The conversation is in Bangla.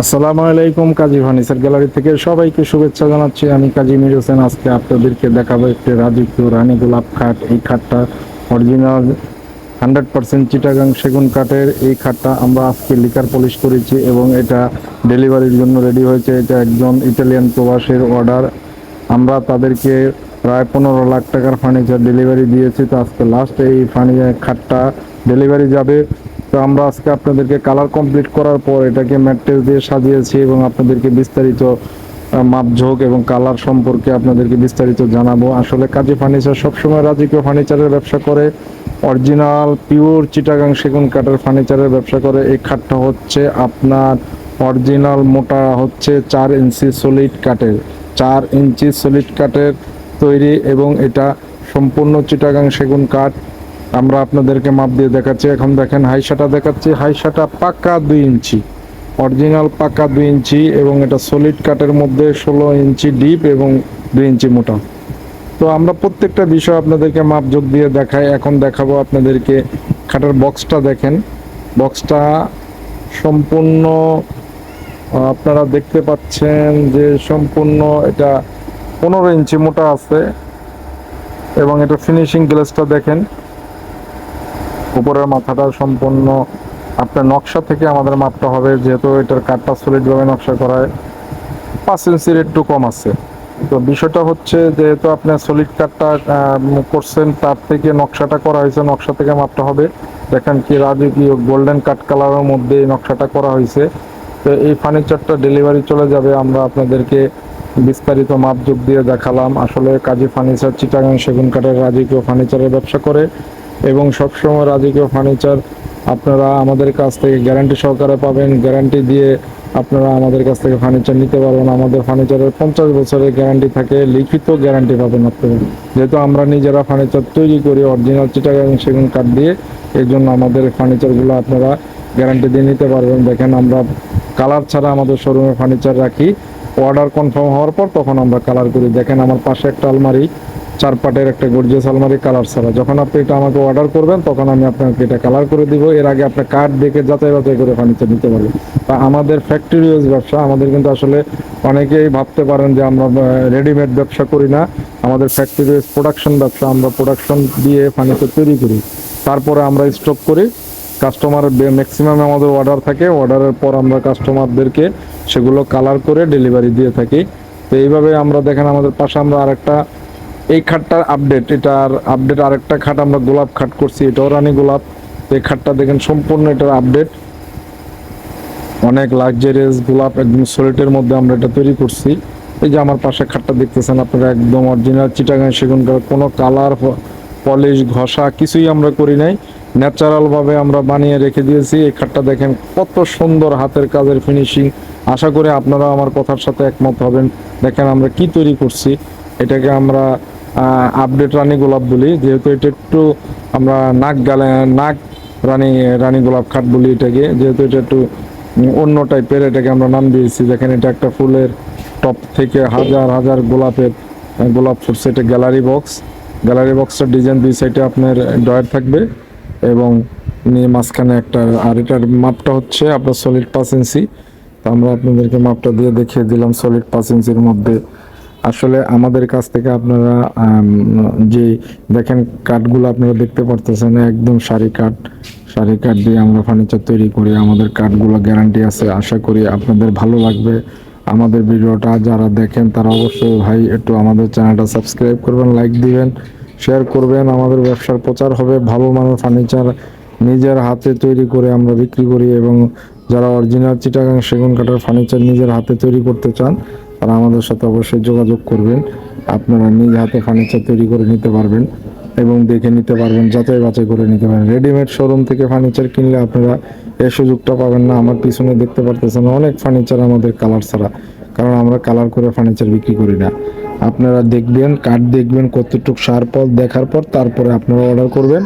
আসসালামু আলাইকুম, কাজী ফার্নিচার গ্যালারি থেকে সবাইকে শুভেচ্ছা জানাচ্ছি। আমি কাজী মির হোসেন। আজকে আপনাদেরকে দেখাবো একটি রাজকীয় রানী গোলাপ খাট। এই খাটটা অরিজিনাল হান্ড্রেড পার্সেন্ট চিটাগাং সেগুন কাঠের। এই খাটটা আমরা আজকে লিকার পলিশ করেছি এবং এটা ডেলিভারির জন্য রেডি হয়েছে। এটা একজন ইটালিয়ান প্রবাসের অর্ডার আমরা তাদেরকে প্রায় পনেরো লাখ টাকার ফার্নিচার ডেলিভারি দিয়েছি। তো আজকে লাস্ট এই ফার্নিচার খাটটা ডেলিভারি যাবে। তো আমরা আজকে আপনাদেরকে কালার কমপ্লিট করার পর এটাকে ম্যাট্রেস দিয়ে সাজিয়েছি এবং আপনাদেরকে বিস্তারিত মাপঝোঁক এবং কালার সম্পর্কে আপনাদেরকে বিস্তারিত জানাব। আসলে কাজী ফার্নিচার সবসময় রাজকীয় ফার্নিচারের ব্যবসা করে। অরিজিনাল পিওর চিটাগাং সেগুন কাঠের ফার্নিচারের ব্যবসা করে। এই খাটটা হচ্ছে আপনার অরিজিনাল মোটা হচ্ছে চার ইঞ্চি সলিড কাঠের। চার ইঞ্চি সলিড কাঠের তৈরি এবং এটা সম্পূর্ণ চিটাগাং সেগুন কাঠ। আমরা আপনাদেরকে মাপ দিয়ে দেখাচ্ছি। এখন দেখেন, হাইসাটা দেখাচ্ছি। হাইসাটা পাকা দুই ইঞ্চি। অরিজিনাল পাকা দুই ইঞ্চি এবং এটা সলিড কাঠের মধ্যে ষোলো ইঞ্চি ডিপ এবং দুই ইঞ্চি মোটা। তো আমরা প্রত্যেকটা বিষয় আপনাদেরকে মাপ যোগ দিয়ে দেখাই। এখন দেখাবো আপনাদেরকে খাটের বক্সটা দেখেন। বক্সটা সম্পূর্ণ আপনারা দেখতে পাচ্ছেন যে সম্পূর্ণ এটা পনেরো ইঞ্চি মোটা আছে এবং এটা ফিনিশিং গ্লাসটা দেখেন। উপরের মাথাটা সম্পূর্ণ আপনার নকশা থেকে আমাদের মাপটা হবে, যেহেতু এটার কাঠটা সলিডভাবে নকশা করায় পাঁচ ইঞ্চির একটু কম আছে। তো বিষয়টা হচ্ছে যেহেতু আপনার সলিড কাঠটা করছেন, তার থেকে নকশাটা করা হয়েছে, নকশা থেকে মাপটা হবে। দেখেন কি রাজকীয় গোল্ডেন কাঠ কালারের মধ্যে এই নকশাটা করা হয়েছে। তো এই ফার্নিচারটা ডেলিভারি চলে যাবে, আমরা আপনাদেরকে বিস্তারিত মাপ যোগ দিয়ে দেখালাম। আসলে কাজী ফার্নিচার চিটাগাং সেগুন কাঠের রাজকীয় ফার্নিচারের ব্যবসা করে। এবং সবসময় রাজকীয় ফার্নিচার আপনারা আমাদের কাছ থেকে গ্যারান্টি সহকারে পাবেন। গ্যারান্টি দিয়ে আপনারা আমাদের কাছ থেকে ফার্নিচার নিতে পারবেন। আমাদের ফার্নিচারের পঞ্চাশ বছরের গ্যারান্টি থাকে, লিখিত গ্যারান্টি পাবেন আপনারা। যেহেতু আমরা নিজেরা ফার্নিচার তৈরি করি অরিজিনাল চিটাগাং সেগুন কাঠ দিয়ে এই জন্য আমাদের ফার্নিচারগুলো আপনারা গ্যারান্টি দিয়ে নিতে পারবেন। দেখেন আমরা কালার ছাড়া আমাদের শোরুমে ফার্নিচার রাখি। অর্ডার কনফার্ম হওয়ার পর তখন আমরা কালার করি। দেখেন আমার পাশে একটা আলমারি চার পাটের একটা গর্জিয়াস আলমারি কালার ছাড়া। যখন আপনি এটা আমাকে অর্ডার করবেন, তখন আমি আপনাকে এটা কালার করে দিব। এর আগে আপনার কার্ড দেখে যাচাই বাছাই করে ফার্নিচার নিতে পারবেন তা আমাদের ফ্যাক্টরি ইউজ ব্যবসা, আমাদের কিন্তু আসলে অনেকেই ভাবতে পারেন যে আমরা রেডিমেড ব্যবসা করি না। আমাদের ফ্যাক্টরি ইউজ প্রোডাকশন ব্যবসা, আমরা প্রোডাকশন দিয়ে ফার্নিচার তৈরি করি। তারপরে আমরা স্টক করি। কাস্টমার ম্যাক্সিমাম আমাদের অর্ডার থাকে। অর্ডারের পর আমরা কাস্টমারদেরকে সেগুলো কালার করে ডেলিভারি দিয়ে থাকি। তো এইভাবে আমরা দেখেন আমাদের পাশে আমরা আরেকটা এই খাটটার আপডেট এটার আপডেট আরেকটা খাট আমরা গোলাপ খাট করছি এটাও রানী গোলাপ। এই খাটটা দেখেন সম্পূর্ণ এটার আপডেট অনেক লাক্সারিয়াস গোলাপ একদম সলিটের মধ্যে আমরা এটা তৈরি করছি। এই যে আমার পাশে খাটটা দেখতেছেন আপনারা একদম অরিজিনাল চিটাগাং সেগুন কাঠ, কোনো কালার পলিশ ঘষা কিছুই আমরা করি নাই। ন্যাচারালভাবে আমরা বানিয়ে রেখে দিয়েছি। এই খাটটা দেখেন কত সুন্দর হাতের কাজের ফিনিশিং আশা করি আপনারা আমার কথার সাথে একমত হবেন। দেখেন আমরা কি তৈরি করছি। এটাকে আমরা আপডেট রানী গোলাপ বলি। যেহেতু এটা একটু আমরা নাক গালে, নাক রানী রানী গোলাপ খাট বলি এটাকে। যেহেতু এটা একটু অন্য টাইপের এটাকে আমরা নাম দিয়েছি। যেখানে এটা একটা ফুলের টপ থেকে হাজার হাজার গোলাপের গোলাপ ফুটছে। এটা গ্যালারি বক্স গ্যালারি বক্সটার ডিজাইন দুই সাইডে আপনার ডয়ার থাকবে এবং নিয়ে মাঝখানে একটা, আর এটার মাপটা হচ্ছে আপনার সলিড পাঁচ ইঞ্চি। তো আমরা আপনাদেরকে মাপটা দিয়ে দেখিয়ে দিলাম সলিড পাঁচ ইঞ্চির মধ্যে। আসলে আমাদের কাছ থেকে আপনারা যে দেখেন কাঠগুলো আপনারা দেখতে পারতেছেন, একদম সারি কাঠ সারি কাঠ দিয়ে আমরা ফার্নিচার তৈরি করি, আমাদের কাঠগুলো গ্যারান্টি আছে। আশা করি আপনাদের ভালো লাগবে। আমাদের ভিডিওটা যারা দেখেন তারা অবশ্যই ভাই একটু আমাদের চ্যানেলটা সাবস্ক্রাইব করবেন লাইক দিবেন শেয়ার করবেন। আমাদের ব্যবসার প্রচার হবে, ভালো মানের ফার্নিচার নিজের হাতে তৈরি করে আমরা বিক্রি করি এবং যারা অরিজিনাল চিটাগাং সেগুন কাঠের ফার্নিচার নিজের হাতে তৈরি করতে চান তারা আমাদের সাথে অবশ্যই যোগাযোগ করবেন। আপনারা নিজ হাতে ফার্নিচার তৈরি করে নিতে পারবেন এবং দেখে নিতে পারবেন, যাচাই বাছাই করে নিতে পারেন রেডিমেড শোরুম থেকে ফার্নিচার কিনলে আপনারা এই সুযোগটা পাবেন না। আমার পিছনে দেখতে পারতেছেন অনেক ফার্নিচার আমাদের কালার ছাড়া, কারণ আমরা কালার করে ফার্নিচার বিক্রি করি না। আপনারা দেখবেন কাঠ দেখবেন কতটুকু সার পর দেখার পর তারপরে আপনারা অর্ডার করবেন।